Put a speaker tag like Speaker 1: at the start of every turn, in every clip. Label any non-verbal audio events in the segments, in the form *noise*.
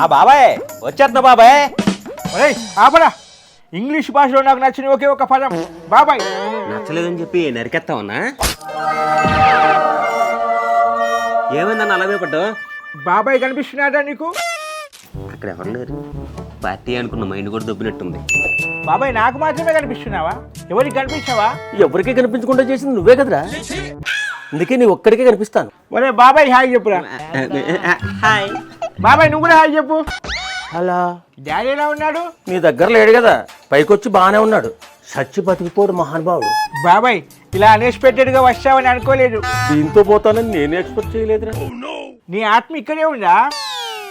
Speaker 1: ఆ బాబాయ్ వచ్చేస్తున్నా బాబాయ్.
Speaker 2: ఒరేయ్ ఆపరా. ఇంగ్లీష్ భాషలో నాకు నచ్చిన ఒకే ఒక పదం బాబాయ్.
Speaker 1: నచ్చలేదని చెప్పి నరికెత్తావన్నా? ఏమైందన్న అలాగే పట్టు
Speaker 2: బాబాయ్ కనిపిస్తున్నాడా నీకు?
Speaker 1: అక్కడ ఎవరు లేరు పార్టీ అనుకున్న మైండ్ కూడా దొబ్బినట్టుంది.
Speaker 2: బాబాయ్ నాకు మాత్రమే కనిపిస్తున్నావా? ఎవరికి కనిపించావా?
Speaker 3: ఎవరికి కనిపించకుండా చేసింది నువ్వే కదరా? అందుకే నీ ఒక్కడికే కనిపిస్తాను.
Speaker 2: ఒరే బాబాయ్ హాయ్ చెప్పురా.
Speaker 1: హాయ్.
Speaker 2: బాబాయ్ నువ్వు కూడా హాయ్ చెప్పు.
Speaker 3: అలా
Speaker 2: డాడీ ఎలా ఉన్నాడు?
Speaker 3: నీ దగ్గర లేడు కదా. పైకొచ్చి బాగానే ఉన్నాడు. చచ్చి బతికిపోడు మహానుభావుడు
Speaker 2: బాబాయ్ ఇలా అన్ఎక్స్పెక్టెడ్గా వచ్చావని అనుకోలేదు.
Speaker 3: దీంతో పోతానని నేనే ఎక్స్పెక్ట్ చేయలేదురా.
Speaker 2: నీ ఆత్మ ఇక్కడే ఉందా?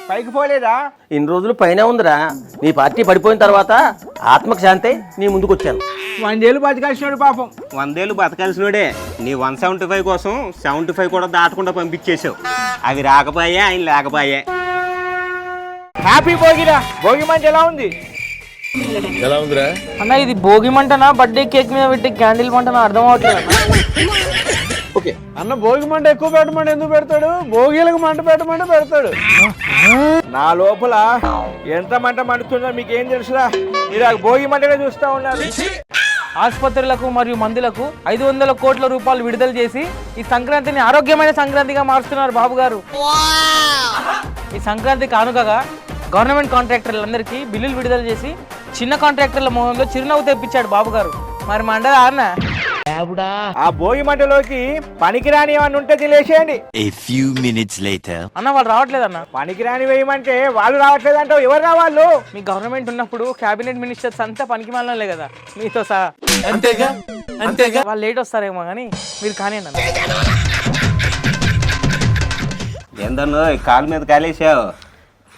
Speaker 2: పైకి పోలేదా?
Speaker 3: ఇన్ని రోజులు పైనే ఉందిరా. నీ పార్టీ పడిపోయిన తర్వాత ఆత్మకు శాంతి నీ ముందుకు వచ్చాను
Speaker 2: వందేళ్ళు బతకాల్సినాడు పాపం.
Speaker 1: వందేళ్ళు బతకాల్సినోడే. నీ వన్ సెవెంటీ ఫైవ్ కోసం సెవెంటీ ఫైవ్ కూడా దాటకుండా పంపించేసావు అవి రాకపోయే ఆయన లేకపోయే.
Speaker 2: హ్యాపీ భోగిరా. భోగి మంచి ఎలా ఉంది?
Speaker 4: అన్న ఇది భోగి మంటనా? బర్త్డే కేక్ మీద పెట్టి క్యాండిల్ మంటనా? అర్థం అవట్లేదు? అన్న.
Speaker 5: అన్న భోగి మంట ఎక్కువ పెట్టమంటే ఎందుకు పెడతాడు? భోగిలకు మంట పెట్టమంటే పెడతాడు.
Speaker 2: నా లోపల ఎంత మంట మండుతుందో మీకేం తెలుసురా? మీరు ఆ భోగి మంటగా చూస్తా ఉన్నారు.
Speaker 4: ఆసుపత్రులకు మరియు మందులకు ఐదు వందల కోట్ల రూపాయలు విడుదల చేసి ఈ సంక్రాంతిని ఆరోగ్యమైన సంక్రాంతిగా మారుస్తున్నారు బాబు గారు ఈ సంక్రాంతి కానుకగా గవర్నమెంట్ కాంట్రాక్టర్లందరికీ బిల్లులు విడుదల చేసి చిన్న కాంట్రాక్టర్ల మొహంలో చిరునవ్వు తెప్పించాడు బాబు గారు మరి మండదా అన్న?
Speaker 2: ఆ భోగి మంటలోకి పనికిరాని ఏమన్నా ఉంటే తెలియచేయండి.
Speaker 6: A few minutes later.
Speaker 4: అన్న వాళ్ళు రావట్లేదన్న
Speaker 2: పనికిరాని వేయమంటే వాళ్ళు రావట్లేదు అంటావు. ఎవరు రావాళ్ళు?
Speaker 4: మీ గవర్నమెంట్ ఉన్నప్పుడు క్యాబినెట్ మినిస్టర్స్ అంతా పనికి మాలలే కదా. మీతో సహా.
Speaker 5: అంతేగా? అంతేగా?
Speaker 4: వాళ్ళు లేట్ వస్తారేమో కానీ మీరు కానీ అన్న.
Speaker 1: ఏందన్నో ఈ కాలు మీద కాలేసావు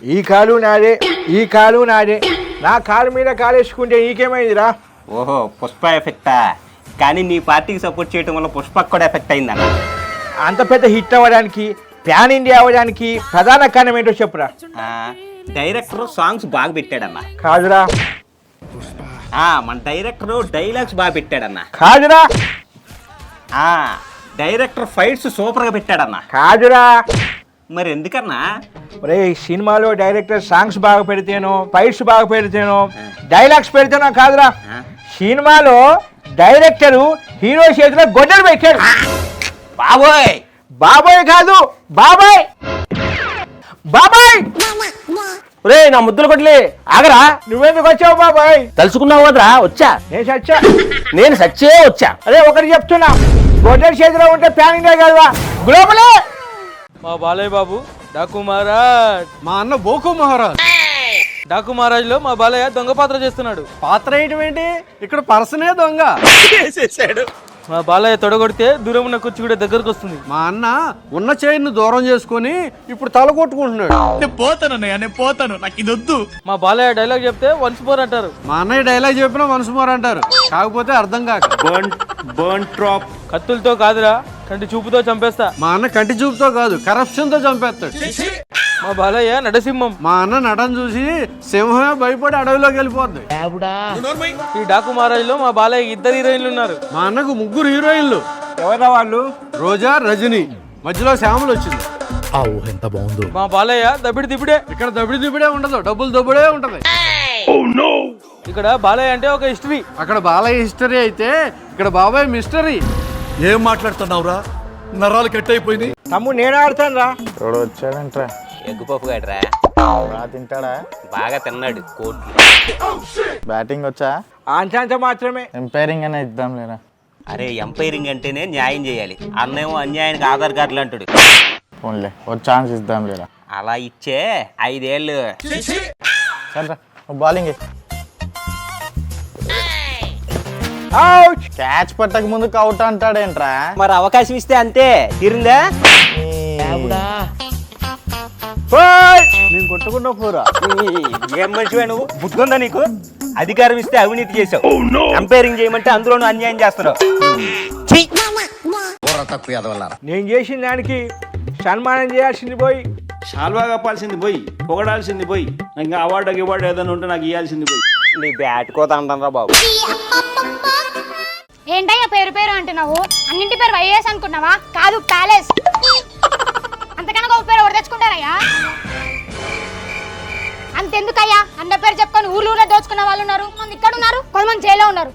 Speaker 2: ఈ కాలు నాదే ఈ కాలు నాదే. నా కాలు మీద కాలేసుకుంటే నీకేమైందిరా?
Speaker 1: ఓహో పుష్ప ఎఫెక్టా? కానీ నీ పార్టీకి సపోర్ట్ చేయడం వల్ల పుష్పకు కూడా ఎఫెక్ట్ అయిందన్న
Speaker 2: అంత పెద్ద హిట్ అవ్వడానికి ప్యాన్ ఇండియా అవ్వడానికి ప్రధాన కారణం ఏంటో చెప్పురా.
Speaker 1: ఆ, డైరెక్టర్ సాంగ్స్ బాగా పెట్టాడన్న
Speaker 2: కాదురా.
Speaker 1: ఆ, మన డైరెక్టర్ డైలాగ్స్ బాగా పెట్టాడన్న
Speaker 2: కాదురా.
Speaker 1: ఆ, డైరెక్టర్ ఫైట్స్ సూపర్గా పెట్టాడన్న
Speaker 2: కాదురా.
Speaker 1: మరి ఎందుకన్నా?
Speaker 2: ఒరే సినిమాలో డైరెక్టర్ సాంగ్స్ బాగా పెడితేనో ఫైట్స్ బాగా పెడితేనో డైలాగ్స్ పెడితేనో కాదురా? సినిమాలో డైరెక్టరు హీరో చేతిలో గొడ్డలు పెట్టాడు.
Speaker 1: బాబోయ్.
Speaker 2: బాబాయ్ కాదు బాబాయ్. బాబాయ్.
Speaker 3: రే నా ముద్దులు కొట్లే. ఆగరా.
Speaker 2: నువ్వెందుకు వచ్చావు బాబాయ్?
Speaker 3: తలుచుకున్నావు కదరా వచ్చా.
Speaker 2: నేను చచ్చా
Speaker 3: నేను సచ్చే వచ్చా.
Speaker 2: అదే ఒకటి చెప్తున్నా. గొడ్డలి చేతిలో ఉంటే ప్యాన్ ఇండియా కాదువా గ్లోబలే.
Speaker 4: మా బాలయ్య బాబు డాకు మహారాజ్.
Speaker 5: మా అన్న బోకు మహారాజ్.
Speaker 4: డాకు మహారాజ్లో మా బాలయ్య దొంగ పాత్ర చేస్తున్నాడు.
Speaker 5: పాత్ర ఏంటి ఇక్కడ పర్సనే దొంగ.
Speaker 4: మా బాలయ్య తొడగొడితే దూరం ఉన్న కుర్చీ కూడా దగ్గరకు వస్తుంది.
Speaker 5: మా అన్న ఉన్న చైర్ను దూరం చేసుకొని ఇప్పుడు తల కొట్టుకుంటున్నాడు.
Speaker 4: మా బాలయ్య డైలాగ్ చెప్తే వన్స్ మోర్ అంటారు.
Speaker 5: మా అన్నయ్య డైలాగ్ చెప్పినా మనసు మోర్ అంటారు. కాకపోతే అర్థం కాక.
Speaker 1: బర్న్ బర్న్ ట్రాప్
Speaker 4: కత్తులతో కాదురా. కంటి చూపుతో చంపేస్తా.
Speaker 5: మా అన్న కంటి చూపుతో కాదు కరప్షన్తో చంపేస్తాడు
Speaker 4: మా బాలయ్య నడసింహం
Speaker 5: మా అన్న నటన చూసి సింహమే భయపడి అడవిలోకి వెళ్ళిపోద్ది.
Speaker 4: ఈ డాకు మహారాజ్లో మా బాలయ్య ఇద్దరు హీరోయిన్లు ఉన్నారు.
Speaker 5: మా అన్నకు ముగ్గురు హీరోయిన్లు.
Speaker 2: ఎవరా వాళ్ళు?
Speaker 5: రోజా రజని. మధ్యలో శ్యామలు వచ్చింది.
Speaker 4: మా బాలయ్య దబిడి దిబిడే.
Speaker 5: ఇక్కడ దబిడి దిబిడే ఉండదు డబ్బులు దబ్బుడే ఉంటది.
Speaker 4: ఇక్కడ బాలయ్య అంటే ఒక హిస్టరీ.
Speaker 5: అక్కడ బాలయ్య హిస్టరీ అయితే ఇక్కడ బాబాయ్ మిస్టరీ.
Speaker 7: ఏం మాట్లాడుతున్నావురా? నరాలు కట్ అయిపోయింది
Speaker 2: తమ్ముడు నేను ఆడతాను రా.
Speaker 8: ఎవడో వచ్చాడంట్రా.
Speaker 1: ఎగ్గు పప్పు గడ్రా
Speaker 8: బాగా తింటాడా?
Speaker 1: బాగా తిన్నాడు కోట్లు
Speaker 8: బ్యాటింగ్ వచ్చా?
Speaker 2: అంతంత మాత్రమే.
Speaker 8: ఎంపైరింగ్ అనే ఇద్దాం లేరా
Speaker 1: అరే ఎంపైరింగ్ అంటేనే న్యాయం చేయాలి. అన్నేమో అన్యాయానికి ఆధార్ కార్డులు అంటాడు.
Speaker 8: ఫోన్లే ఒక ఛాన్స్ ఇద్దాం లేరా
Speaker 1: అలా ఇచ్చే ఐదేళ్ళు.
Speaker 8: సరే బౌలింగ్ క్యాచ్ పట్టక ముందు అవుట్ అంటాడేంట్రా?
Speaker 1: మరి అవకాశం ఇస్తే అంతే. తీరిందా?
Speaker 2: నేను కొట్టుకున్న పోరా
Speaker 1: ఏం మనిషివే నువ్వు? బుద్ధుందా నీకు? అధికారం ఇస్తే అవినీతి చేసావు ఎంపైరింగ్ చేయమంటే అందులోనూ అన్యాయం చేస్తున్నావు!
Speaker 2: నేను చేసిన దానికి సన్మానం చేయాల్సింది పోయి.
Speaker 9: శాల్వా కప్పాల్సింది పోయి పొగడాల్సింది పోయి ఇంకా అవార్డు గివార్డు ఏదైనా ఉంటే నాకు ఇవ్వాల్సింది పోయి.
Speaker 1: నీ బ్యాట్ కోత అంటారా బాబు.
Speaker 10: ఏంటయ్యా పేరు పేరు అంటున్నావు? అన్నింటి పేరు వైఎస్ అనుకున్నావా? కాదు ప్యాలెస్. అంతకన్నా గొప్ప పేరు ఎవరు తెచ్చుకుంటారయ్యా? అంతెందుకయ్యా? అన్న పేరు చెప్పుకొని ఊర్లు ఊర్లో దోచుకున్న వాళ్ళు ఉన్నారు. కొంతమంది ఇక్కడ ఉన్నారు కొంతమంది జైల్లో ఉన్నారు.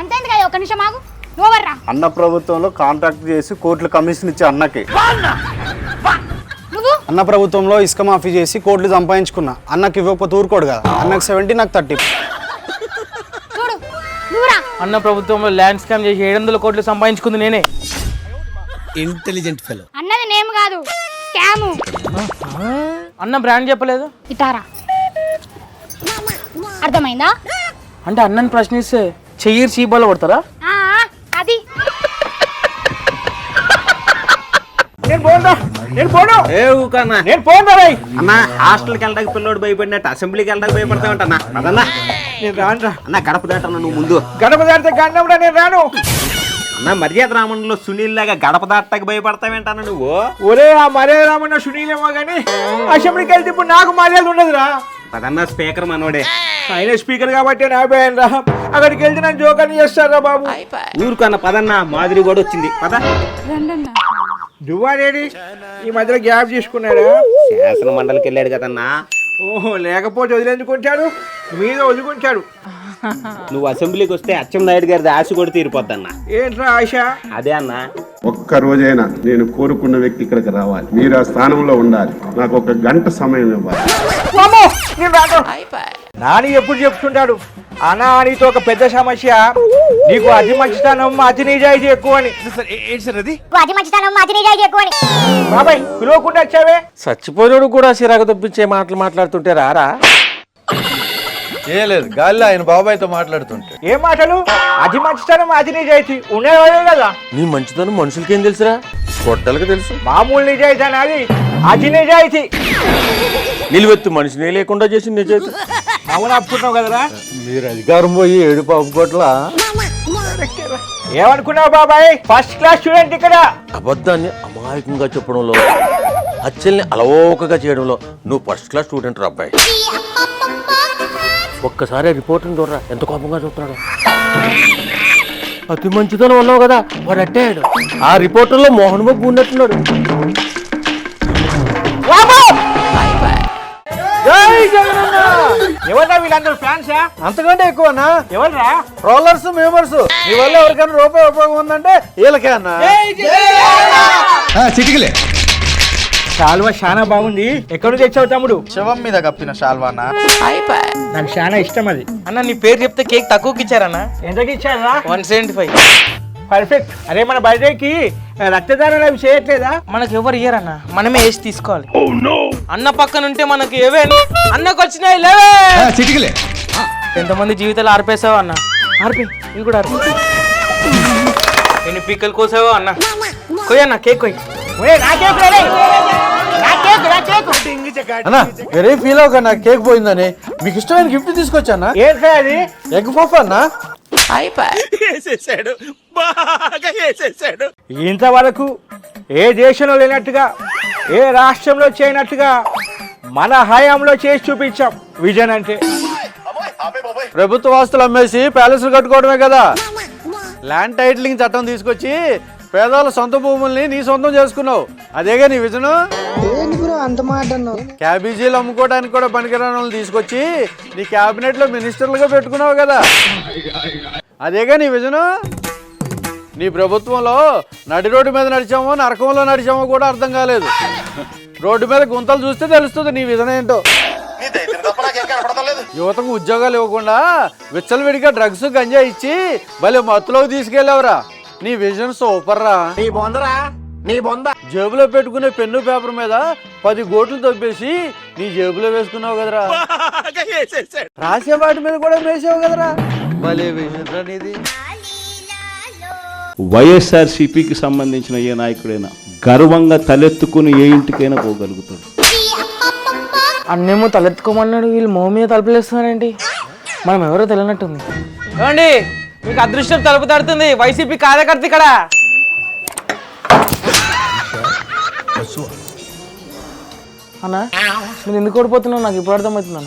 Speaker 10: అంతేందుకయ్యా? ఒక నిమిషం ఆగు. నువ్వర్రా
Speaker 8: అన్న ప్రభుత్వంలో కాంట్రాక్ట్ చేసి కోట్లు కమిషన్ ఇచ్చే అన్నకి.
Speaker 5: అన్న ప్రభుత్వంలో ఇసుక మాఫీ చేసి కోట్లు సంపాదించుకున్నా. అన్నకి ఇవ్వకపోతే ఊరుకోడు కదా. అన్నకి సెవెంటీ నాకు థర్టీ
Speaker 4: అన్న ప్రభుత్వంలో ల్యాండ్ స్కామ్ చేసి ఏడు వందల కోట్లు సంపాదించుకుంది నేనే.
Speaker 7: Intelligent fellow.
Speaker 10: అన్నది నేమ్ కాదు స్కాము.
Speaker 4: అన్న బ్రాండ్ చెప్పలేదు?
Speaker 10: ఇటారా? అర్థమైందా?
Speaker 4: అంటే అన్నని ప్రశ్నిస్తే చెయ్యి చీబాలో కొడతారా?
Speaker 10: ఆ, అది.
Speaker 2: నేను నేను పోను.
Speaker 1: ఏ ఊకన్నా
Speaker 2: నేను పోను రా
Speaker 1: అన్న హాస్టల్కి వెళ్ళడానికి పిల్లోడు భయపడినట్టు అసెంబ్లీకి వెళ్ళడానికి భయపడతావంటన్నా అదన్నా
Speaker 2: నేను రాను
Speaker 1: అన్న గడప దాటన్నా నువ్వు ముందు.
Speaker 2: గడప దాటితే గండంరా నేను రాను.
Speaker 1: అన్న మర్యాద రామంలో సునీల్ లాగా గడప దాటకి భయపడతావేంటన్నా నువ్వు?
Speaker 2: ఒరే ఆ మర్యాద రామన్న సునీలేమో కానీ అసెంబ్లీకి వెళ్తే ఇప్పుడు నాకు మర్యాద ఉండదురా.
Speaker 1: అదన్నా స్పీకర్ మనోడే.
Speaker 2: ఆయన స్పీకర్ కాబట్టి నా భయం రా అక్కడికి వెళ్తే నన్ను జోకర్ని చేస్తారా బాబు?
Speaker 1: ఊరుకన్న పదన్న మాదిరి కూడా వచ్చింది. పద.
Speaker 2: దువ్వాడేడి ఈ మధ్యలో గ్యాప్ తీసుకున్నాడా?
Speaker 1: శాసన మండలికి వెళ్ళాడు కదన్నా.
Speaker 2: ఓహో లేకపోతే వదిలేందుకుంటాడు మీద వదులుకుంటాడు
Speaker 1: నువ్వు అసెంబ్లీకి వస్తే అచ్చెం నాయుడు గారి ఆశ కూడా తీరిపోద్దన్నా.
Speaker 2: ఏంట్రా ఆశ?
Speaker 1: అదే అన్న.
Speaker 11: ఒక్క రోజైనా నేను కోరుకున్న వ్యక్తి ఇక్కడికి రావాలి. మీరు ఆ స్థానంలో ఉండాలి. నాకు ఒక గంట సమయం ఇవ్వాలి.
Speaker 2: నాని ఎప్పుడు చెప్తుంటాడు? అనా నీతో ఒక పెద్ద సమస్య. నీకు అతి మంచితనం అతి నిజాయితీ ఎక్కువ అని
Speaker 7: ఏంటి సార్ అది?
Speaker 10: అది మంచితనం అది నిజాయితీ ఎక్కువ అని
Speaker 2: బాబాయ్ పిలవకుండా వచ్చావే?
Speaker 3: చచ్చిపోయినోడు కూడా సిరాకు తప్పించే మాటలు మాట్లాడుతుంటే రారా?
Speaker 5: ఏ లేదు గాలిలో ఆయన బాబాయ్తో మాట్లాడుతుంటే.
Speaker 2: ఏం మాటలు? అతి మంచితనం అతి నిజాయితీ ఉండేవాళ్ళే కదా.
Speaker 3: నీ మంచితనం మనుషులకేం తెలుసురా? గొడ్డలకు తెలుసు.
Speaker 2: మామూలు నిజాయితీ అనేది అతి నిజాయితీ.
Speaker 3: నిలువెత్తు మనిషినే లేకుండా చేసి నిజాయితీ.
Speaker 2: అవును అప్పుకున్నావు కదరా?
Speaker 5: మీరు అధికారం పోయి ఏడు పాపు కోట్ల?
Speaker 2: ఏమనుకున్నావు బాబాయ్? ఫస్ట్ క్లాస్ స్టూడెంట్ ఇక్కడ.
Speaker 3: అబద్ధాన్ని అమాయకంగా చెప్పడంలో హత్యల్ని అలవోకగా చేయడంలో నువ్వు ఫస్ట్ క్లాస్ స్టూడెంట్ రా అబ్బాయి. ఒక్కసారి రిపోర్ట్ని చూడరా ఎంత కోపంగా చూస్తున్నాడు. అతి మంచితనం ఉన్నావు కదా వాడు అట్టాడు ఆ రిపోర్టర్లో మోహన్ బాబు ఉన్నట్టున్నాడు.
Speaker 2: జై జగనన్న! ఎవరా వీళ్ళందరూ ఫ్యాన్సా
Speaker 5: అంతకంటే ఎక్కువనా?
Speaker 2: ఎవర్రా?
Speaker 5: ట్రోలర్స్ మేమర్స్ నీ వల్ల ఎవరికైనా రూపాయి ఉపయోగం ఉందంటే వీళ్ళకే అన్న.
Speaker 7: చిటికలే.
Speaker 2: శాల్వ చాలా బాగుంది. ఎక్కడ నుంచి తెచ్చావు తమ్ముడు?
Speaker 8: శవం మీద కప్పిన షాల్వానా
Speaker 2: నాకు చాలా ఇష్టం అది.
Speaker 4: అన్న నీ పేరు చెప్తే కేక్ తక్కువకి ఇచ్చారన్న?
Speaker 2: ఎంతకి ఇచ్చారా?
Speaker 4: One seventy five.
Speaker 2: పర్ఫెక్ట్ అరే మన బర్త్డేకి రక్తదానం అవి చేయట్లేదా?
Speaker 4: మనకు ఎవరు ఇయ్యరన్న? మనమే వేసి తీసుకోవాలి. అన్న పక్కన ఉంటే మనకి ఏవే అన్నకు వచ్చినాయి లేవే
Speaker 7: చిటికలే.
Speaker 4: ఎంతమంది జీవితాలు ఆర్పేసావా అన్న? ఆర్పి ఇవి కూడా ఆర్పి. ఎన్ని పీకలు కోసావో అన్న? కొయ్య అన్న కేక్ కొయ్యి.
Speaker 2: నా. నా నా
Speaker 5: వేరే ఫీల్ అవ్వక కేక్ పోయిందని. మీకు ఇష్టమైన గిఫ్ట్
Speaker 2: అది?
Speaker 5: ఎగ్ పఫ్ అన్న?
Speaker 7: వేసేసాడు. బాగా వేసేసాడు.
Speaker 2: ఇంతవరకు ఏ దేశంలో లేనట్టుగా ఏ రాష్ట్రంలో చేయనట్టుగా మన హయాంలో చేసి చూపించాం విజన్ అంటే.
Speaker 5: ప్రభుత్వ ఆస్తులు అమ్మేసి ప్యాలెస్లు కట్టుకోవడమే కదా. ల్యాండ్ టైటిలింగ్ చట్టం తీసుకొచ్చి పేదవాళ్ళ సొంత భూముల్ని నీ సొంతం చేసుకున్నావు. అదేగా నీ విజను? క్యాబేజీలు అమ్ముకోవడానికి కూడా పనికిరాని వాళ్ళని తీసుకొచ్చి నీ క్యాబినెట్లో మినిస్టర్లుగా పెట్టుకున్నావు కదా. అదేగా నీ విజను? నీ ప్రభుత్వంలో నడి రోడ్డు మీద నడిచామో నరకంలో నడిచామో కూడా అర్థం కాలేదు. రోడ్డు మీద గుంతలు చూస్తే తెలుస్తుంది నీ విజన్ ఏంటో. యువతకు ఉద్యోగాలు ఇవ్వకుండా విచ్చలవిడిగా డ్రగ్స్ గంజా ఇచ్చి భలే మత్తులోకి తీసుకెళ్ళావురా. నీ విజన్ సూపర్ రా. నీ బొందరా? నీ బొంద? జేబులో పెట్టుకునే పెన్ను పేపర్ మీద పది గోట్లు తొప్పేసి నీ జేబులో వేసుకున్నావు కదరా. రాసే వాటి మీద కూడా వేసావు కదరా.
Speaker 9: వైఎస్ఆర్సీపీకి సంబంధించిన ఏ నాయకుడైనా గర్వంగా తలెత్తుకుని ఏ ఇంటికైనా పోగలుగుతాడు.
Speaker 4: అన్నేమో తలెత్తుకోమన్నాడు వీళ్ళు మొహం మీద తలుపులేస్తున్నారేంటి? మనం ఎవరో తెలియనట్టుంది. ఏమండి మీకు అదృష్టం తలుపు తడుతుంది వైసీపీ కార్యకర్త ఇక్కడ. అన్నా నేను ఎందుకు ఓడిపోతున్నావు నాకు ఇప్పుడు అర్థమవుతున్నాను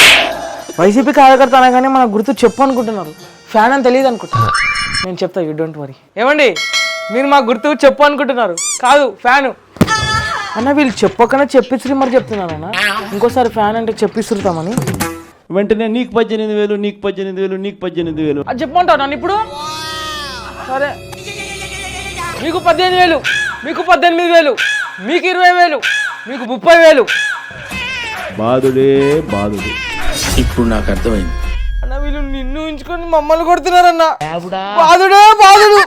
Speaker 4: వైసీపీ కార్యకర్త అనగానే మనకు గుర్తు చెప్పు అనుకుంటున్నారు. ఫ్యాన్ అని తెలియదు అనుకుంటున్నారు. నేను చెప్తా యూ డోంట్ వరీ ఏమండి? మీరు మా గుర్తు చెప్పు అనుకుంటున్నారు. కాదు ఫ్యాను. అన్న వీళ్ళు చెప్పకనే చెప్పిస్తురు మరి చెప్తున్నాను అన్న. ఇంకోసారి ఫ్యాన్ అంటే చెప్పిస్తురుతామని.
Speaker 9: వెంటనే నీకు పద్దెనిమిది వేలు నీకు పద్దెనిమిది వేలు నీకు పద్దెనిమిది వేలు.
Speaker 4: అది చెప్పమంటావు నన్ను ఇప్పుడు? సరే. మీకు పద్దెనిమిది వేలు మీకు పద్దెనిమిది వేలు మీకు ఇరవై వేలు మీకు ముప్పై వేలు.
Speaker 9: బాధుడే బాధుడు. ఇప్పుడు నాకు అర్థమైంది.
Speaker 4: అన్న వీళ్ళు నిన్ను ఉంచుకొని మమ్మల్ని కొడుతున్నారన్న. బాధుడే బాధుడు.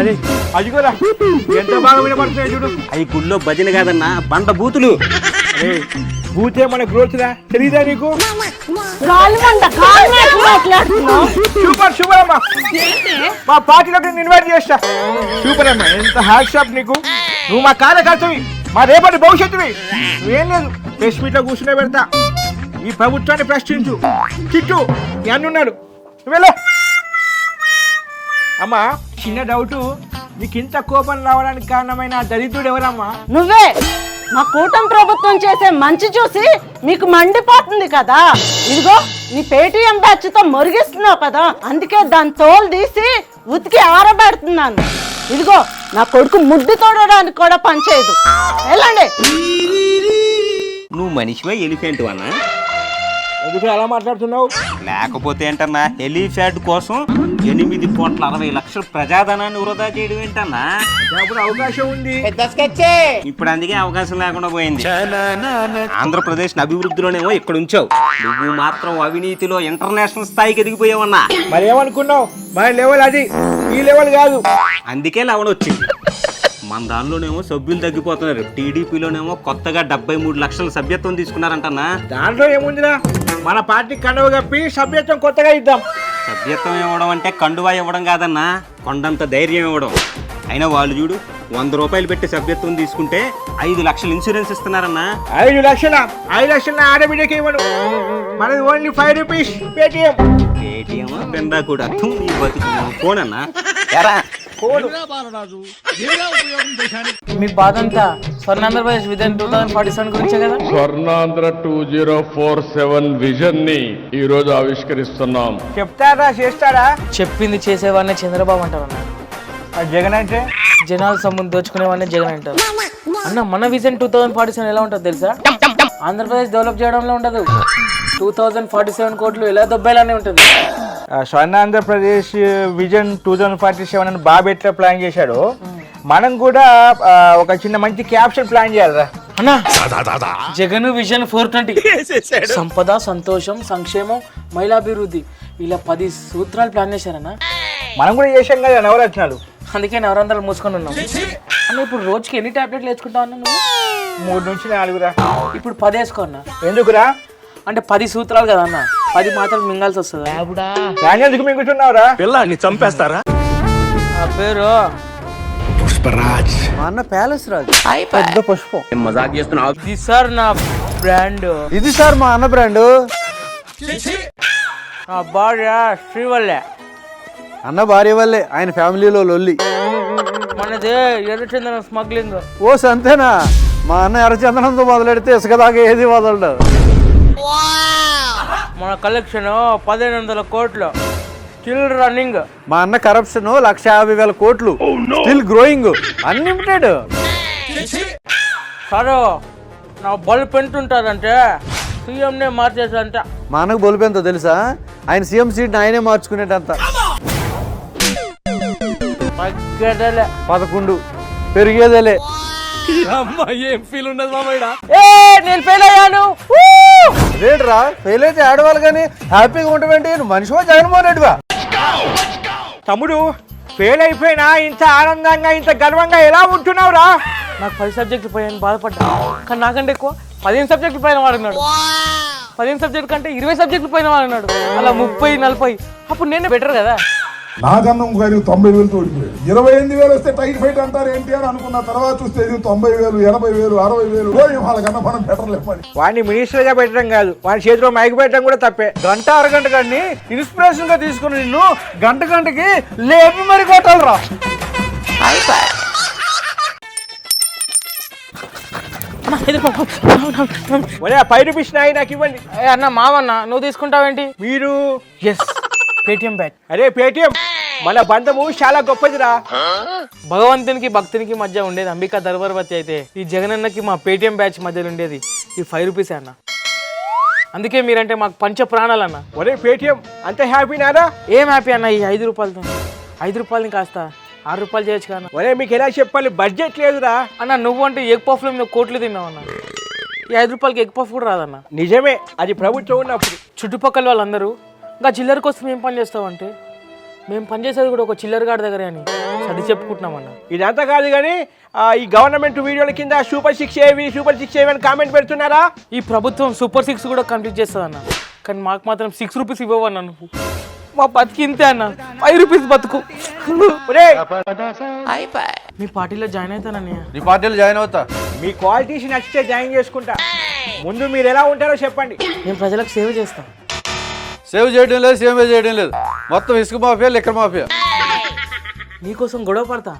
Speaker 2: అరే అదిగోరా. ఎంత బాగా వినపడుతున్నాయి చూడు.
Speaker 1: అవి గుళ్ళో భజన కాదన్నా బండ బూతులు.
Speaker 2: అరే భూతే మన గ్రోత్ రా తెలీదా నీకు? సూపర్ సూపర్ అమ్మా. మా పార్టీలోకి నేను ఇన్వైట్ చేస్తా. సూపర్ అమ్మా ఎంత హ్యాట్ షాప్ నీకు? నువ్వు మా కార్యకర్తవి మా రేపటి భవిష్యత్తువి. ఏం లేదు ప్రెస్ మీట్లో కూర్చునే పెడతా. ఈ ప్రభుత్వాన్ని ప్రశ్నించు. చిట్టు మీ ఉన్నాడు. వెళ్ళు. అమ్మా చిన్న డౌట్ నీకు ఇంత కోపం రావడానికి కారణమైన దరిద్రుడు ఎవరమ్మా?
Speaker 12: నువ్వే! మా కూటమి ప్రభుత్వం చేసే మంచి చూసి మీకు మండిపోతుంది కదా. ఇదిగో నీ పేటిఎం బ్యాచ్తో మురిగిస్తున్నావు కదా. అందుకే దాని తోలు తీసి ఉతికి ఆరబెడుతున్నాను. ఇదిగో నా కొడుకు ముడ్డు తోడడానికి కూడా పనిచేయదు. వెళ్ళండి.
Speaker 1: నువ్వు మనిషివా ఎలిఫెంట్ అన్నా
Speaker 2: ఎందుకు అలా మాట్లాడుతున్నావు?
Speaker 1: లేకపోతే ఏంటన్నా ఎలిఫెంట్ కోసం ఎనిమిది కోట్ల అరవై లక్షల ప్రజాధనాన్ని వృధా చేయడం ఏంటన్నా?
Speaker 2: అప్పుడు అవకాశం ఉంది.
Speaker 1: ఇప్పుడు అందుకే అవకాశం లేకుండా పోయింది. ఆంధ్రప్రదేశ్ అభివృద్ధిలోనేమో ఇక్కడ ఉంచావు. నువ్వు మాత్రం అవినీతిలో ఇంటర్నేషనల్ స్థాయికి ఎదిగిపోయావన్నా.
Speaker 2: మరి ఏమనుకున్నావు? మన లెవెల్ అది. ఈ లెవెల్ కాదు.
Speaker 1: అందుకే లెవెన్ వచ్చింది. మన దానిలోనేమో సభ్యులు తగ్గిపోతున్నారు. టీడీపీలోనేమో కొత్తగా డెబ్బై మూడు లక్షల సభ్యత్వం తీసుకున్నారంటన్నా.
Speaker 2: దాంట్లో ఏముందిరా? మన పార్టీ కండవ కప్పి సభ్యత్వం కొత్తగా ఇద్దాం.
Speaker 1: సభ్యత్వం ఇవ్వడం అంటే కండువా ఇవ్వడం కాదన్నా కొండంత ధైర్యం ఇవ్వడం. అయినా వాళ్ళు చూడు వంద రూపాయలు పెట్టి సభ్యత్వం తీసుకుంటే ఐదు లక్షలు ఇన్సూరెన్స్ ఇస్తున్నారన్నా.
Speaker 2: ఐదు లక్షల ఐదు లక్షల ఆడబిడ్డకి ఇవ్వను. మనది only five rupees Paytm.
Speaker 1: Paytm పిండా కూడా బతుకు. ఫోన్ అన్నా ఎరా
Speaker 4: మీ బాధ అంతా స్వర్ణ ఆంధ్రప్రదేశ్ విధాన్ టూ థౌసండ్ ఫార్టీ సెవెన్ గురించే కదా?
Speaker 11: Swarnandhra two zero four seven విజన్ని ఈ రోజు ఆవిష్కరిస్తున్నాం.
Speaker 2: చెప్తారా చేస్తారా?
Speaker 4: చెప్పింది చేసేవాడినే చంద్రబాబు అంటారు
Speaker 2: జగన్ అంటే?
Speaker 4: జనాల సొమ్మును దోచుకునేవాడినే జగన్ అంటారు. అన్న మన vision two thousand forty seven ఎలా ఉంటుంది తెలుసా? ఆంధ్రప్రదేశ్ డెవలప్ చేయడంలో ఉండదు. టూ థౌసండ్ ఫార్టీ సెవెన్ కోట్లు ఎలా దొబ్బేలానే ఉంటుంది.
Speaker 2: Swarna Andhra Pradesh vision two thousand forty seven అని బాబు ఎట్లా ప్లాన్ చేశాడు మనం కూడా ఒక చిన్న మంచి క్యాప్షన్ ప్లాన్ చేయాలిరా.
Speaker 4: అన్నా జగన్ విజన్ ఫోర్ ట్వంటీ సంపద సంతోషం సంక్షేమం మహిళాభివృద్ధి ఇలా పది సూత్రాలు ప్లాన్ చేశారన్న.
Speaker 2: మనం కూడా చేసాం కదా నవరత్నాలు.
Speaker 4: అందుకే నవరంధ్రాలు మూసుకొని ఉన్నాం అన్న ఇప్పుడు రోజుకి ఎన్ని టాబ్లెట్లు వేసుకుంటావు అన్న నువ్వు?
Speaker 2: మూడు నుంచి నాలుగురా
Speaker 4: ఇప్పుడు పది వేసుకో అన్న.
Speaker 2: ఎందుకురా
Speaker 4: అంటే పది సూత్రాలు కదా అన్న. పది మాత్రలు మింగాల్సి వస్తుంది?
Speaker 2: దాని ఎందుకు మింగుతున్నావురా
Speaker 7: పిల్లాన్ని చంపేస్తారా?
Speaker 4: నా పేరు
Speaker 5: మా అన్న ప్యాలెస్ రాజు.
Speaker 2: పెద్ద పుష్పం.
Speaker 4: ఇది సార్ నా బ్రాండ్.
Speaker 5: ఇది సార్ మా అన్న బ్రాండ్.
Speaker 4: నా భార్య శ్రీవల్లె.
Speaker 5: అన్న భార్య వల్లే ఆయన ఫ్యామిలీలో లొల్లి.
Speaker 4: మనది ఎర్రచందనం స్మగ్లింగ్.
Speaker 5: ఓ సంతేనా? మా అన్న ఎర్రచందనంతో మొదలెడితే ఇసుక దాకా ఏది వదలడు.
Speaker 4: మన కలెక్షన్ పదిహేను వందల కోట్లు. Still running.
Speaker 5: మా అన్న కరప్షన్ లక్ష యాభై వేల కోట్లు. Still growing. అన్లిమిటెడ్
Speaker 4: సరే నా బల్బ్ ఎంత ఉంటుందంటే సీఎంనే మార్చేసంట
Speaker 5: మా అన్నకు బొలిపోయిందో తెలుసా? ఆయన సీఎం సీట్ ఆయనే మార్చుకునేటంత.
Speaker 4: తగ్గదలే.
Speaker 5: పదకొండు. పెరిగేదేలే.
Speaker 4: ఏ నేను ఫెయిల్ అయ్యాను.
Speaker 5: ఫెయిల్ అయితే ఆడవాళ్ళు కానీ హ్యాపీగా నువ్వు మనిషివా జగన్మోహన్ రెడ్డివా?
Speaker 2: తమ్ముడు ఫెయిల్ అయిపోయినా ఇంత ఆనందంగా ఇంత గర్వంగా ఎలా ఉంటున్నావురా?
Speaker 4: నాకు పది సబ్జెక్టులు పోయాను బాధపడ్డా. కానీ నాకంటే ఎక్కువ పదిహేను సబ్జెక్టులు పైన వాడున్నాడు పదిహేను సబ్జెక్టులు కంటే ఇరవై సబ్జెక్టులు పైన వాడున్నాడు అలా ముప్పై నలభై. అప్పుడు నేను బెటర్ కదా.
Speaker 11: నాగన్నం గారి తొంభై వేలతో ఓడిపోయాడు ఇరవై ఎనిమిది వేలు వస్తే టైట్ ఫైట్ అంటారు ఏంటి అని అనుకున్న తర్వాత చూస్తే ఇది తొంభై వేలు ఎనభై వేలు అరవై వేలు. వాళ్ళకన్నా మనం బెటర్ లేపని
Speaker 2: వాడిని మినిస్టర్గా పెట్టడం కాదు. వాడి చేతిలో మైక్ పెట్టడం కూడా తప్పే.
Speaker 5: గంట అరగంట కానీ ఇన్స్పిరేషన్గా తీసుకుని నిన్ను గంట గంటకి లేపి మరి కొట్టాలరా.
Speaker 2: ఫైవ్ రూపీస్ నాయి నాకు ఇవ్వండి.
Speaker 4: ఏ అన్న మావన్న నువ్వు తీసుకుంటావేంటి?
Speaker 2: మీరు
Speaker 4: ఎస్ పేటిఎం బ్యాట్
Speaker 2: అరే పేటిఎం మన బంధము చాలా గొప్పదిరా.
Speaker 4: భగవంతునికి భక్తునికి మధ్య ఉండేది అంబికా దర్బార్వతి అయితే ఈ జగనన్నకి మా పేటిఎం బ్యాచ్ మధ్యలో ఉండేది ఈ ఫైవ్ రూపీస్ అన్న. అందుకే మీరంటే మాకు పంచ ప్రాణాలన్న
Speaker 2: ఒరే పేటిఎం అంత హ్యాపీ నారా
Speaker 4: ఏం హ్యాపీ అన్న ఈ ఐదు రూపాయలతో? ఐదు రూపాయలని కాస్త ఆరు రూపాయలు చేయొచ్చు కదా
Speaker 2: ఒరే మీకు ఎలా చెప్పాలి? బడ్జెట్ లేదురా.
Speaker 4: అన్న నువ్వు అంటే ఎగ్ పఫ్లో మీద కోట్లు తిన్నావు అన్న. ఈ ఐదు రూపాయలకి ఎగ్ పఫ్ కూడా రాదన్న.
Speaker 2: నిజమే అది ప్రభుత్వం ఉన్నప్పుడు.
Speaker 4: చుట్టుపక్కల వాళ్ళందరూ ఇంకా చిల్లర కోసం ఏం పని చేస్తావంటే మేము పని చేసేది కూడా ఒక చిల్లర గాడి దగ్గరే అని సర్ది చెప్పుకుంటున్నామన్న
Speaker 2: ఇదంతా కాదు కానీ ఆ, ఈ గవర్నమెంట్ వీడియోల కింద సూపర్ సిక్స్ ఏవి సూపర్ సిక్స్ ఏవి అని కామెంట్ పెడుతున్నారా?
Speaker 4: ఈ ప్రభుత్వం సూపర్ సిక్స్ కూడా కంప్లీట్ చేస్తుందన్న కానీ మాకు మాత్రం సిక్స్ రూపీస్ ఇవ్వవన్న నువ్వు. మా బతికి ఇంతే అన్న. ఫైవ్ రూపీస్ బతుకు. మీ పార్టీలో జాయిన్ అవుతానన్నయ్య
Speaker 5: నీ పార్టీలో జాయిన్ అవుతా.
Speaker 2: మీ క్వాలిటీస్ నచ్చితే జాయిన్ చేసుకుంటా. ముందు మీరు ఎలా ఉంటారో చెప్పండి.
Speaker 4: నేను ప్రజలకు సేవ చేస్తాం.
Speaker 5: సేవ్ చేయడం లేదు సేవ్ చేయడం లేదు. మొత్తం ఇసుక మాఫియా లిక్కర్ మాఫియా.
Speaker 4: నీకోసం గొడవ పడతా.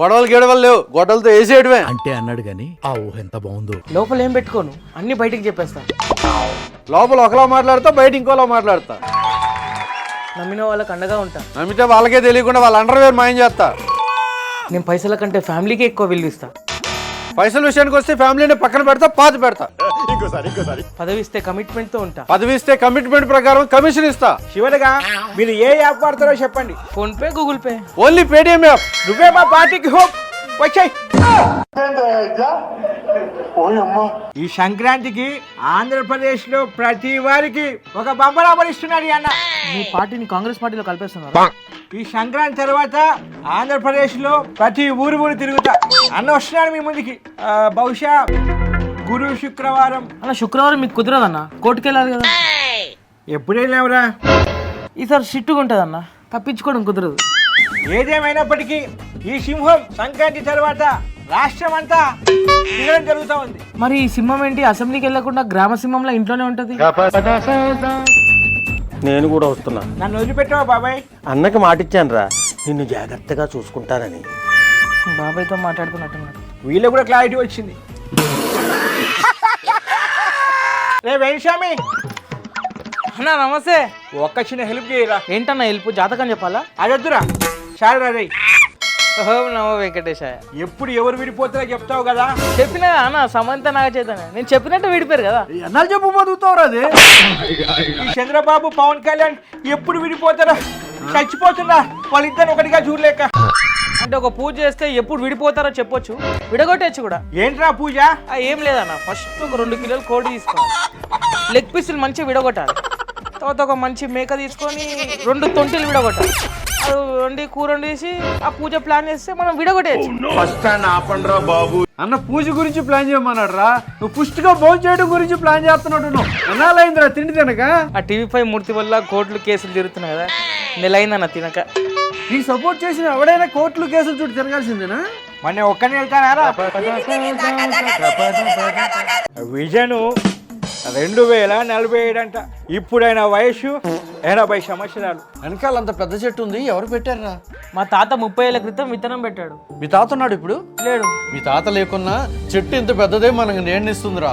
Speaker 5: గొడవలు గిడవలు లేవు. గొడవలతో వేసేయడమే
Speaker 7: అంటే అన్నాడు గాని ఆ ఊహ ఎంత బాగుందో.
Speaker 4: లోపల ఏం పెట్టుకోను. అన్ని బయటికి చెప్పేస్తా.
Speaker 5: లోపల ఒకలా మాట్లాడతా బయట ఇంకోలా మాట్లాడతా.
Speaker 4: నమ్మిన వాళ్ళకి అండగా ఉంటా.
Speaker 5: నమ్మితే వాళ్ళకే తెలియకుండా వాళ్ళ అండర్వేర్ మాయం చేస్తా.
Speaker 4: నేను పైసల కంటే ఫ్యామిలీకి ఎక్కువ విలువిస్తా.
Speaker 5: పైసల విషయానికి వస్తే ఫ్యామిలీని పక్కన పెడతా పాత పెడతా.
Speaker 4: పదవి ఇస్తే కమిట్మెంట్తో ఉంటా.
Speaker 5: పదవి ఇస్తే కమిట్మెంట్ ప్రకారం కమిషన్ ఇస్తా.
Speaker 2: చివరిగా మీరు ఏ యాప్ వాడతారో చెప్పండి.
Speaker 4: PhonePe Google Pay
Speaker 5: only Paytm app
Speaker 2: నువ్వే మా పార్టీకి హోప్ వచ్చాయి. ఈ సంక్రాంతికి ఆంధ్రప్రదేశ్లో ప్రతి వారికి ఒక బంబరాబర్ ఇస్తున్నారు ఈ అన్న.
Speaker 4: మీ పార్టీని కాంగ్రెస్ పార్టీలో కలిపేస్తున్నారు.
Speaker 2: ఈ సంక్రాంతి తర్వాత ఆంధ్రప్రదేశ్లో ప్రతి ఊరు ఊరు తిరుగుతా. అన్న వస్తున్నాడు మీ ముందుకి. ఆ, బహుశా గురు శుక్రవారం.
Speaker 4: అన్న శుక్రవారం మీకు కుదరదన్న? కోర్టుకి వెళ్ళాలి కదా.
Speaker 2: ఎప్పుడు వెళ్ళావురా?
Speaker 4: ఈసారి షిట్టుగా ఉంటుంది అన్న తప్పించుకోవడం కుదరదు.
Speaker 2: ఏదేమైనప్పటికీ ఈ సింహం సంక్రాంతి తర్వాత రాష్ట్రం అంతా తిరగడం జరుగుతూ ఉంది.
Speaker 4: మరి ఈ సింహం ఏంటి? అసెంబ్లీకి వెళ్ళకుండా గ్రామ సింహంలో ఇంట్లోనే ఉంటది?
Speaker 3: నేను కూడా వస్తున్నా.
Speaker 2: నన్ను వదిలిపెట్టావా బాబాయ్?
Speaker 3: అన్నకి మాటిచ్చాను రా నిన్ను జాగ్రత్తగా చూసుకుంటానని.
Speaker 4: బాబాయ్తో మాట్లాడుతున్నట్టున్నాడు.
Speaker 2: వీళ్ళకి కూడా క్లారిటీ వచ్చింది. *laughs* రే వేణుస్వామి
Speaker 4: అన్న నమస్తే.
Speaker 2: ఒక్క చిన్న హెల్ప్ చేయరా?
Speaker 4: ఏంటన్న హెల్ప్? జాతకం చెప్పాలా?
Speaker 2: అదొద్దురా సరే రే
Speaker 4: ఓం నమో వెంకటేశాయ.
Speaker 2: ఎప్పుడు ఎవరు విడిపోతారో చెప్తావు కదా?
Speaker 4: చెప్పిన అన్న సమంత నాగ చైతన్య నేను చెప్పినట్టు విడిపోయారు కదా.
Speaker 5: ఎన్నాళ్ళు చెప్పు బతుకుతావు అది?
Speaker 2: ఈ చంద్రబాబు పవన్ కళ్యాణ్ ఎప్పుడు విడిపోతారా? చచ్చిపోతున్నా వాళ్ళిద్దరు ఒకటిగా చూడలేక.
Speaker 4: అంటే ఒక పూజ చేస్తే ఎప్పుడు విడిపోతారో చెప్పొచ్చు. విడగొట్టచ్చు కూడా.
Speaker 2: ఏంట్రా పూజ?
Speaker 4: ఆ, ఏం లేదన్న ఫస్ట్ ఒక రెండు కిలోలు కోడి తీసుకోవాలి. లెగ్ పీసులు మంచిగా విడగొట్టాలి. తర్వాత ఒక మంచి మేక తీసుకొని రెండు తొంటిలు విడగొట్టాలి. అది వండి కూర వండేసి ఆ పూజ ప్లాన్ చేస్తే మనం విడగొట్టేయచ్చు.
Speaker 5: అన్న పూజ గురించి ప్లాన్ చేయమన్నాడు రా నువ్వు పుష్టిగా భోజనం చేయడం గురించి ప్లాన్ చేస్తున్నాడు నువ్వు ఎన్నాళ్ళైందిరా తిండి తినక.
Speaker 4: ఆ టీవీ ఫైవ్ మూర్తి వల్ల కోర్టులు కేసులు తిరుగుతున్నాయి కదా. నెల అయిందన్న తినక.
Speaker 5: నీకు సపోర్ట్ చేసిన ఎవడైనా కోర్టులు కేసులు చుట్టూ తిరగాల్సిందేనా?
Speaker 2: మన ఒక్కనే వెళ్తానారా? విజను రెండు వేల నలభై ఏడు అంట ఇప్పుడైన వయసు ఎనభై సంవత్సరాలు.
Speaker 5: వెనకాల అంత పెద్ద చెట్టు ఉంది ఎవరు పెట్టారా
Speaker 4: మా తాత ముప్పై ఏళ్ళ క్రితం విత్తనం పెట్టాడు.
Speaker 5: మీ తాత ఉన్నాడు ఇప్పుడు?
Speaker 4: లేడు.
Speaker 5: మీ తాత లేకున్నా చెట్టు ఇంత పెద్దదే మనకు నేర్నిస్తుందిరా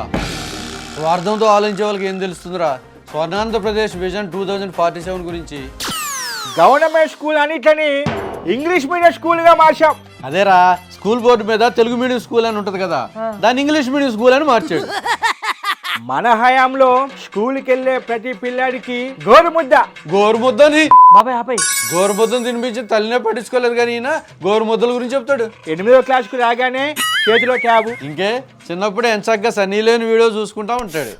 Speaker 5: స్వార్థంతో ఆలోచించే వాళ్ళకి ఏం తెలుస్తుందిరా? Swarna Andhra Pradesh vision two thousand forty seven గురించి.
Speaker 2: గవర్నమెంట్ స్కూల్ అన్నిట్లని ఇంగ్లీష్ మీడియం స్కూల్గా మార్చాం.
Speaker 5: అదేరా స్కూల్ బోర్డు మీద తెలుగు మీడియం స్కూల్ అని ఉంటది కదా దాన్ని ఇంగ్లీష్ మీడియం స్కూల్ అని మార్చాడు.
Speaker 2: మన హయాంలో స్కూల్కి వెళ్ళే ప్రతి పిల్లాడికి గోరుముద్ద.
Speaker 5: గోరుముద్దని?
Speaker 4: బాబాయ్ ఆపై
Speaker 5: గోరుముద్దను తినిపించి తల్లినే పట్టించుకోలేదు కానీ ఈయన గోరుముద్దల గురించి చెప్తాడు.
Speaker 2: ఎనిమిదో క్లాస్కు రాగానే చేతిలో ట్యాబు
Speaker 5: ఇంకే చిన్నప్పుడే ఎంచక్క సన్నీ లేని వీడియో చూసుకుంటా ఉంటాడు.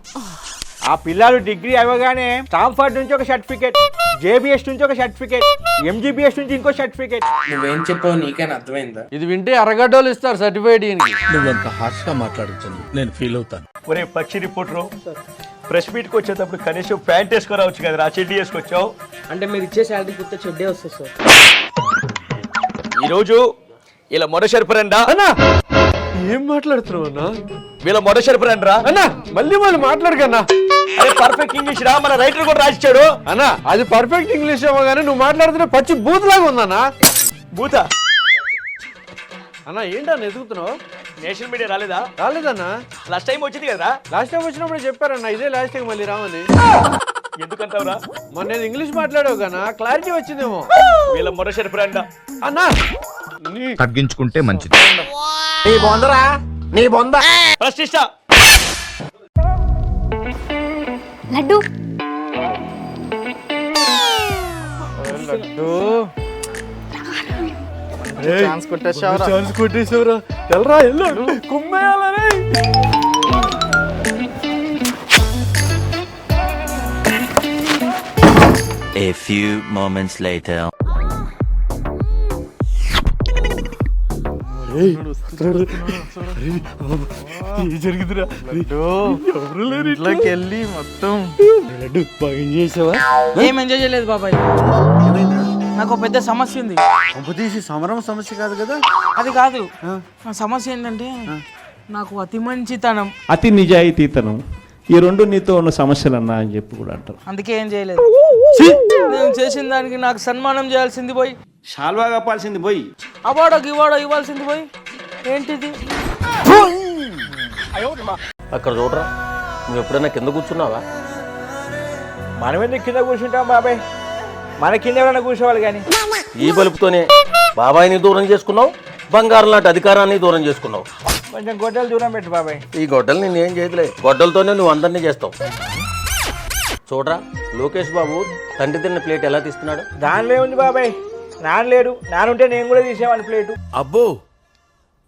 Speaker 2: ఆ పిల్లలు డిగ్రీ అవ్వగానే స్టాంఫర్డ్ నుంచి ఒక సర్టిఫికేట్ జేబిఎస్ నుంచి ఒక సర్టిఫికేట్ ఎంజీబీఎస్ నుంచి ఇంకో సర్టిఫికేట్.
Speaker 4: నువ్వేం చెప్పావు నీకైనా అర్థమైందా?
Speaker 5: ఇది వింటే అరగడ్డోలు ఇస్తారు సర్టిఫైడ్
Speaker 7: నువ్వంత హార్ష్గా మాట్లాడుతుంది నేను ఫీల్ అవుతాను.
Speaker 9: ఒరే పక్షి రిపోర్టరు ప్రెస్ మీట్కి వచ్చేటప్పుడు కనీసం ప్యాంట్ వేసుకురావచ్చు కదా ఆ చెడ్డీ వేసుకొచ్చావు?
Speaker 4: అంటే మీరు ఇచ్చే శాలరీ గుర్తు చెడ్డే వస్తుంది సార్.
Speaker 9: ఈరోజు ఇలా మొద సరిపరండా
Speaker 5: అన్నా! ఏం మాట్లాడుతున్నావు అన్నా?
Speaker 9: వీళ్ళ మొద సరిపరండ్రా
Speaker 5: అన్నా! మళ్ళీ మళ్ళీ మాట్లాడకన్నా!
Speaker 9: అరే పర్ఫెక్ట్ ఇంగ్లీష్ రా? మన రైటర్ కూడా రాసిచ్చాడు.
Speaker 5: అన్నా అది పర్ఫెక్ట్ ఇంగ్లీష్ ఏమో కానీ నువ్వు మాట్లాడుతున్న పచ్చి బూత్ లాగా ఉందన్నా.
Speaker 9: భూత
Speaker 5: అన్నా ఏంటన్నా ఎదుగుతున్నావు?
Speaker 9: నేషనల్ మీడియా రాలేదా?
Speaker 5: రాలేదన్నా.
Speaker 9: లాస్ట్ టైం వచ్చింది కదా
Speaker 5: లాస్ట్ టైం వచ్చినప్పుడు చెప్పారన్నా ఇదే లాస్ట్ టైం మళ్ళీ రామని.
Speaker 9: ఎందుకంటావురా?
Speaker 5: మొన్న నేను ఇంగ్లీష్ మాట్లాడావు కదా క్లారిటీ వచ్చిందేమో.
Speaker 9: వీళ్ళ మొరసరి ఫ్రెండ్
Speaker 5: అన్నా. నీ
Speaker 7: తగ్గించుకుంటే మంచిది.
Speaker 2: నీ బొందరా? నీ బొంద.
Speaker 9: ప్రశ్నిష్ట
Speaker 10: లడ్డు.
Speaker 5: ఛాన్స్ కొట్టేసావరా.
Speaker 2: ఛాన్స్ కొట్టేసావురా. వెళ్ళరా వెళ్ళు కుమ్మేయాలని
Speaker 6: A few moments later.
Speaker 2: జరిగిందిరా? ఎవరు లేరు
Speaker 5: ఇంట్లోకి వెళ్ళి మొత్తం.
Speaker 2: లడ్డు బాగా ఏం చేసావా?
Speaker 4: ఏం ఎంజాయ్ చేయలేదు బాబాయ్. నాకు ఒక పెద్ద సమస్య ఉంది.
Speaker 5: తీసి సమరం సమస్య కాదు కదా?
Speaker 4: అది కాదు. నా సమస్య ఏంటంటే నాకు అతి మంచితనం.
Speaker 9: అతి నిజాయితీతనం. ఈ రెండు నీతో ఉన్న సమస్యలు అన్నా అని చెప్పి కూడా అంటారు.
Speaker 4: అందుకే ఏం చేయలేదు. నేను చేసిన దానికి నాకు సన్మానం చేయాల్సింది పోయి.
Speaker 9: షాల్వా కప్పాల్సింది పోయి.
Speaker 4: అవార్డో గివార్డో ఇవ్వాల్సింది పోయి. ఏంటిది?
Speaker 3: అక్కడ చూడరా నువ్వు ఎప్పుడైనా కింద కూర్చున్నావా?
Speaker 2: మనం ఎందుకు కింద కూర్చుంటాం బాబాయ్? మన కింద ఎవరైనా కూర్చోవాలి కానీ.
Speaker 3: ఈ బలుపుతోనే బాబాయిని దూరం చేసుకున్నావు బంగారం లాంటి అధికారాన్ని దూరం చేసుకున్నావు.
Speaker 2: కొంచెం గొడ్డలు దూరం పెట్టు బాబాయ్.
Speaker 3: ఈ గొడ్డలు నేను ఏం చేయదులే గొడ్డలతోనే నువ్వు అందరినీ చేస్తావు. చూడరా లోకేష్ బాబు తండ్రి తిన్న ప్లేట్ ఎలా తీస్తున్నాడు?
Speaker 2: దానిలో ఏముంది బాబాయ్? నాన్న లేడు నానుంటే నేను కూడా తీసేవాడిని ప్లేటు.
Speaker 7: అబ్బో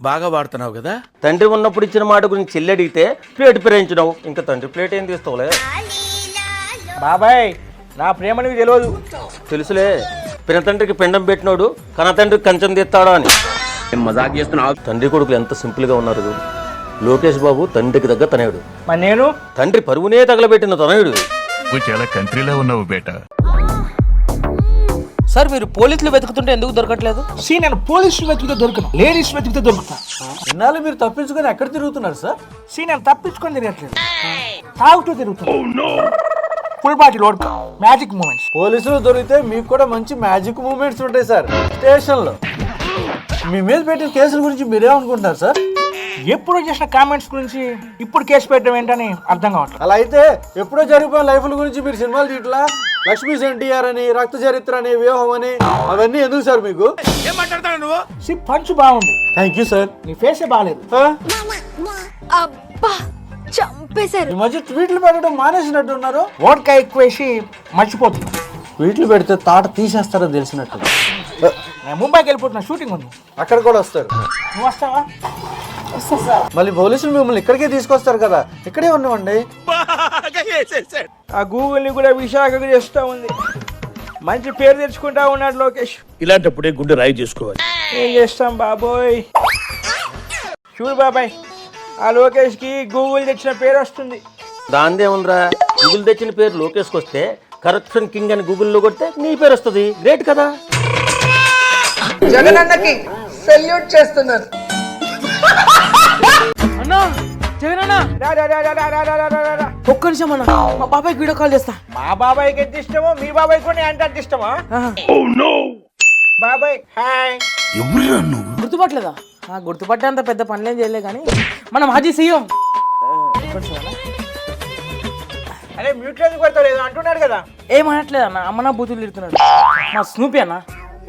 Speaker 7: బాగా వాడుతున్నావు కదా?
Speaker 3: తండ్రి ఉన్నప్పుడు ఇచ్చిన మాట గురించి చెల్లి అడిగితే ప్లేట్ పిరాయించినావు. ఇంకా తండ్రి ప్లేట్ ఏం తీస్తావులే
Speaker 2: బాబాయ్ నా ప్రేమ నీకు తెలియదు
Speaker 3: తెలుసులే పిన తండ్రికి పిండం పెట్టినోడు కన తండ్రికి కంచం తీస్తాడా అని. మజాక్ చేస్తున్నావు? తండ్రి కొడుకులు ఎంత సింపుల్గా ఉన్నారు. లోకేష్ బాబు తండ్రికి దగ్గర తనయుడు.
Speaker 2: మరి నేను?
Speaker 3: తండ్రి పరువునే తగలబెట్టిన తనయుడు.
Speaker 7: నువ్వు చాలా కంట్రీలో ఉన్నావు బేటా.
Speaker 4: సార్ మీరు పోలీసులు వెతుకుతుంటే ఎందుకు దొరకట్లేదు?
Speaker 2: సీ నేను పోలీసులు వెతికితే దొరకను లేడీస్ వెతికితే దొరుకుతా.
Speaker 5: ఇన్నాళ్ళు మీరు తప్పించుకొని ఎక్కడ తిరుగుతున్నారు సార్?
Speaker 2: సీ నేను తప్పించుకొని తిరగట్లేదు. తాగుతూ తిరుగుతున్నా. ఫుల్ బాటిల్ ఓడక మ్యాజిక్ మూమెంట్స్
Speaker 5: పోలీసులు దొరికితే మీకు కూడా మంచి మ్యాజిక్ మూమెంట్స్ ఉంటాయి సార్. స్టేషన్లో. మీ మీద పెట్టిన కేసుల గురించి మీరేమనుకుంటున్నారు సార్?
Speaker 2: ఎప్పుడో చేసిన కామెంట్స్ గురించి ఇప్పుడు కేసు పెట్టడం ఏంటని అర్థం కావట్లేదు.
Speaker 5: అలా అయితే ఎప్పుడో జరిగిపోయిన లైఫ్ల గురించి మీరు సినిమాలు తీయట్లా? లక్ష్మీ ఎన్టీఆర్ అని రక్త చరిత్ర అని వ్యూహం అని అవన్నీ ఎందుకు సార్ మీకు?
Speaker 2: సి పంచ్ బాగుంది.
Speaker 5: థ్యాంక్ యూ సార్
Speaker 2: నీ ఫేసే బాగాలేదు
Speaker 10: అబ్బా చంపేశారు.
Speaker 5: ఈ మధ్య ట్వీట్లు పెట్టడం మానేసినట్టు ఉన్నారు
Speaker 2: ఓట్కా ఎక్కువ వేసి మర్చిపోతున్నా.
Speaker 5: ట్వీట్లు పెడితే తాట తీసేస్తారని తెలిసినట్టు.
Speaker 2: నేను ముంబైకి వెళ్ళిపోతున్నా షూటింగ్ ఉంది.
Speaker 5: అక్కడ కూడా వస్తారు.
Speaker 2: నువ్వు వస్తావా?
Speaker 5: మళ్ళీ పోలీసులు మిమ్మల్ని ఇక్కడికే తీసుకొస్తారు కదా. ఇక్కడే ఉన్నామండి
Speaker 2: ఆ గూగుల్ని కూడా విశాఖకు చేస్తూ ఉంది. మంచి పేరు తెచ్చుకుంటా ఉన్నాడు లోకేష్.
Speaker 9: ఇలాంటప్పుడే గుండె రాయి చేసుకోవాలి.
Speaker 2: ఏం చేస్తాం బాబోయ్? చూడు బాబాయ్ ఆ లోకేష్కి గూగుల్ తెచ్చిన పేరు వస్తుంది.
Speaker 3: దాందే ఉందిరా. గూగుల్ తెచ్చిన పేరు లోకేష్కి వస్తే కరప్షన్ కింగ్ అని గూగుల్లో కొడితే నీ పేరు వస్తుంది. గ్రేట్ కదా?
Speaker 12: జగనన్నకి సెల్యూట్ చేస్తున్నారు.
Speaker 4: అన్నా జగన్ అన్నా.
Speaker 2: రా, రా, రా, రా, రా, రా, రా, రా, రా, రా.
Speaker 4: ఒక్క నిమిషం అన్న మా బాబాయ్కి వీడియో కాల్ చేస్తా.
Speaker 2: మా బాబాయ్కి ఎంత ఇష్టమో మీ బాబాయ్ కూడా అంటే అంత ఇష్టమా?
Speaker 4: ఆహా.
Speaker 2: బాబాయ్ హాయ్.
Speaker 4: గుర్తుపట్టలేదా? ఆ, గుర్తుపట్టేంత పెద్ద పనులేం చేయలే కానీ మన మాజీ సీఎం
Speaker 2: అరే మ్యూట్ ఎందుకు పెడతావు? ఏదో అంటున్నాడు కదా.
Speaker 4: ఏమనట్లేదు అన్న అమ్మనా బూతులు తిడుతున్నాడు. మా స్నూపీ అన్న.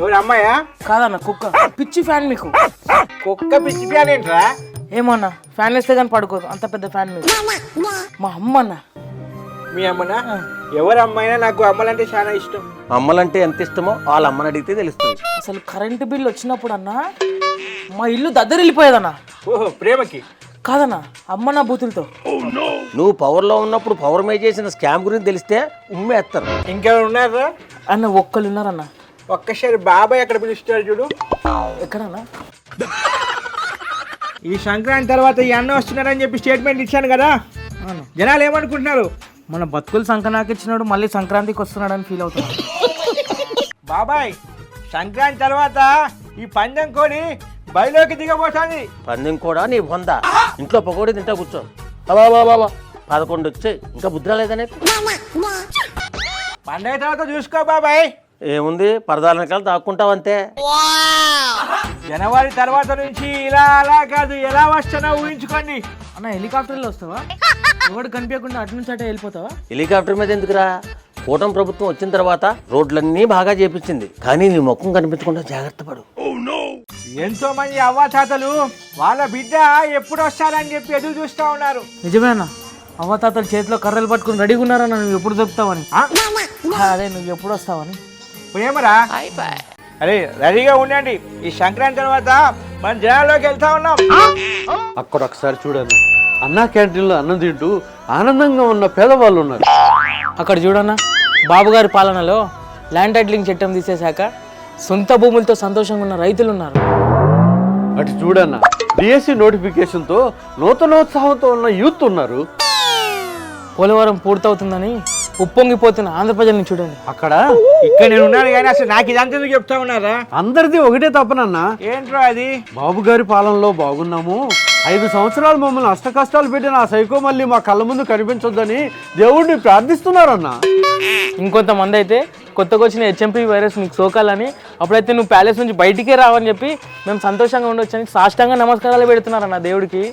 Speaker 2: ఎవరు అమ్మాయా?
Speaker 4: కాదన్న కుక్క. పిచ్చి ఫ్యాన్ మీకు.
Speaker 2: కుక్క పిచ్చి ప్యాన్ ఏంట్రా
Speaker 4: ఏమో అన్న ఫ్యాన్ వేస్తే కానీ పడుకోదు. అంత పెద్ద ఫ్యాన్ మా అమ్మ అన్న
Speaker 2: మీ అమ్మనా? ఎవరు అమ్మాయినా నాకు అమ్మలంటే చాలా ఇష్టం.
Speaker 3: అమ్మలంటే ఎంత ఇష్టమో వాళ్ళ అమ్మని అడిగితే తెలుస్తుంది.
Speaker 4: అసలు కరెంటు బిల్ వచ్చినప్పుడు అన్న మా ఇల్లు దద్దరిల్లిపోయేదన్న?
Speaker 2: ఓహో ప్రేమకి.
Speaker 4: కాదన్న అమ్మ నా బూతులతో.
Speaker 3: నువ్వు పవర్లో ఉన్నప్పుడు పవర్ మే చేసిన స్కామ్ గురించి తెలిస్తే ఉమ్మేస్తారు.
Speaker 2: ఇంకెవరు ఉన్నారా?
Speaker 4: అన్న ఒక్కళ్ళు ఉన్నారన్న.
Speaker 2: ఒక్కసారి బాబాయ్ అక్కడ పిలుస్తాడు చూడు.
Speaker 4: ఎక్కడన్నా?
Speaker 2: ఈ సంక్రాంతి తర్వాత ఈ అన్న వస్తున్నారని చెప్పి స్టేట్మెంట్ ఇచ్చాను కదా. జనాలు ఏమనుకుంటున్నారు?
Speaker 4: మన బతుకులు సంక్రాంతిచ్చినాడు మళ్ళీ సంక్రాంతికి వస్తున్నాడని ఫీల్ అవుతున్నాడు *laughs*
Speaker 2: బాబాయ్ సంక్రాంతి తర్వాత ఈ పందెం కోడి బయలోకి దిగబోతుంది.
Speaker 3: పందెం కూడా? నీ వంద ఇంట్లో పకోడీ తింటా కూర్చో. బాబా పదకొండు వచ్చాయి. ఇంకా బుద్ధి రాలేదనే
Speaker 2: పండగ తర్వాత చూసుకో బాబాయ్.
Speaker 3: ఏముంది? పరదాల వెనకాల దాక్కుంటావు అంతే
Speaker 2: జనవరి తర్వాత నుంచి ఇలా అలా కాదు ఎలా వస్తానో ఊహించుకోండి.
Speaker 4: అన్న హెలికాప్టర్లో వస్తావా? ఎవడు కనిపించకుండా అటు నుంచి అటే వెళ్ళిపోతావా?
Speaker 3: హెలికాప్టర్ మీద ఎందుకురా? కూటమి ప్రభుత్వం వచ్చిన తర్వాత రోడ్లన్నీ బాగా చేపించింది. కానీ నీ ముఖం కనిపించకుండా జాగ్రత్త పడు.
Speaker 2: ఎంతో మంది అవ్వ తాతలు వాళ్ళ బిడ్డ ఎప్పుడు వస్తారని చెప్పి ఎదురు చూస్తా ఉన్నారు.
Speaker 4: నిజమేనా అవ్వతాతలు చేతిలో కర్రలు పట్టుకుని రెడీగా ఉన్నారన్న నువ్వు ఎప్పుడు దొరుకుతావని? అదే నువ్వు ఎప్పుడు వస్తావని?
Speaker 2: ప్రేమరా అరే రెడీగా ఉండండి. ఈ సంక్రాంతి తర్వాత మన జనాల్లోకి వెళ్తా ఉన్నాం.
Speaker 5: అక్కడ ఒకసారి చూడన్న అన్నా క్యాంటీన్లో అన్నం తింటూ ఆనందంగా ఉన్న పేదవాళ్ళు ఉన్నారు.
Speaker 4: అక్కడ చూడన్నా బాబుగారి పాలనలో ల్యాండ్ టైటిలింగ్ చట్టం తీసేశాక సొంత భూములతో సంతోషంగా ఉన్న రైతులు ఉన్నారు.
Speaker 5: అటు చూడన్న డిఎస్సి నోటిఫికేషన్తో నూతనోత్సాహంతో ఉన్న యూత్ ఉన్నారు.
Speaker 4: పోలవరం పూర్తవుతుందని ఉప్పొంగిపోతున్న ఆంధ్ర ప్రజల్ని చూడండి.
Speaker 5: అక్కడ?
Speaker 2: ఇక్కడ నేను ఉన్నాను కానీ అసలు నాకు ఇదంతా ఎందుకు చెప్తా ఉన్నారా?
Speaker 5: అందరిది ఒకటే తప్పనన్నా.
Speaker 2: ఏంట్రో అది?
Speaker 5: బాబు గారి పాలనలో బాగున్నాము. ఐదు సంవత్సరాలు మమ్మల్ని అష్ట కష్టాలు పెట్టిన ఆ సైకో మళ్ళీ మా కళ్ళ ముందు కనిపించొద్దని దేవుడిని ప్రార్థిస్తున్నారన్నా.
Speaker 4: ఇంకొంతమంది అయితే కొత్తగా వచ్చిన హెచ్ఎంపీ వైరస్ నీకు సోకాలని అప్పుడైతే నువ్వు ప్యాలెస్ నుంచి బయటికే రావని చెప్పి మేము సంతోషంగా ఉండొచ్చని సాష్టంగా నమస్కారాలు పెడుతున్నారన్న దేవుడికి.